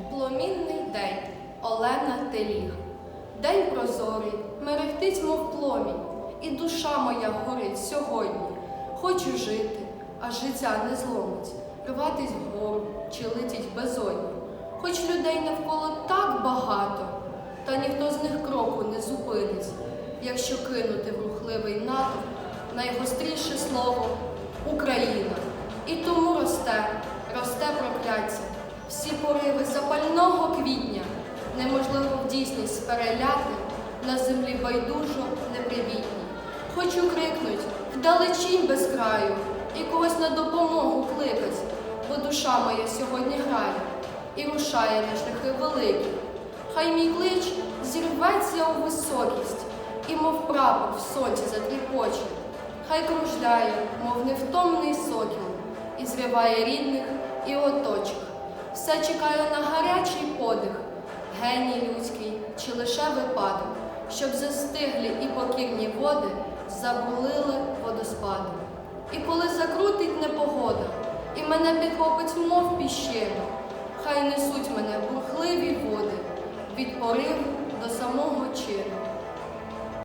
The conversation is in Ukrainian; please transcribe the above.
Пломінний день Олена Теліг. День прозорий, мерехтить, мов пломінь, і душа моя горить сьогодні. Хочу жити, а життя не зломить, рватись вгору чи летіть безодні. Хоч людей навколо так багато, та ніхто з них кроку не зупинить, якщо кинути в рухливий натовп найгостріше слово Україна. І тому росте, росте прокляття. Всі пориви запального квітня неможливо в дійсність переляти на землі байдужо непривітні. Хочу крикнуть вдалечінь без краю і когось на допомогу кликать, бо душа моя сьогодні грає і рушає на шляхи великі. Хай мій клич зірветься у високість, і мов прапор в сонці затріпоче. Хай кружляє, мов невтомний сокіл, і зриває рідних. Все чекаю на гарячий подих, геній людський чи лише випадок, щоб застиглі і покірні води забрулили водоспади. І коли закрутить непогода, і мене підхопить, мов піщину, хай несуть мене бурхливі води від пориву до самого чину.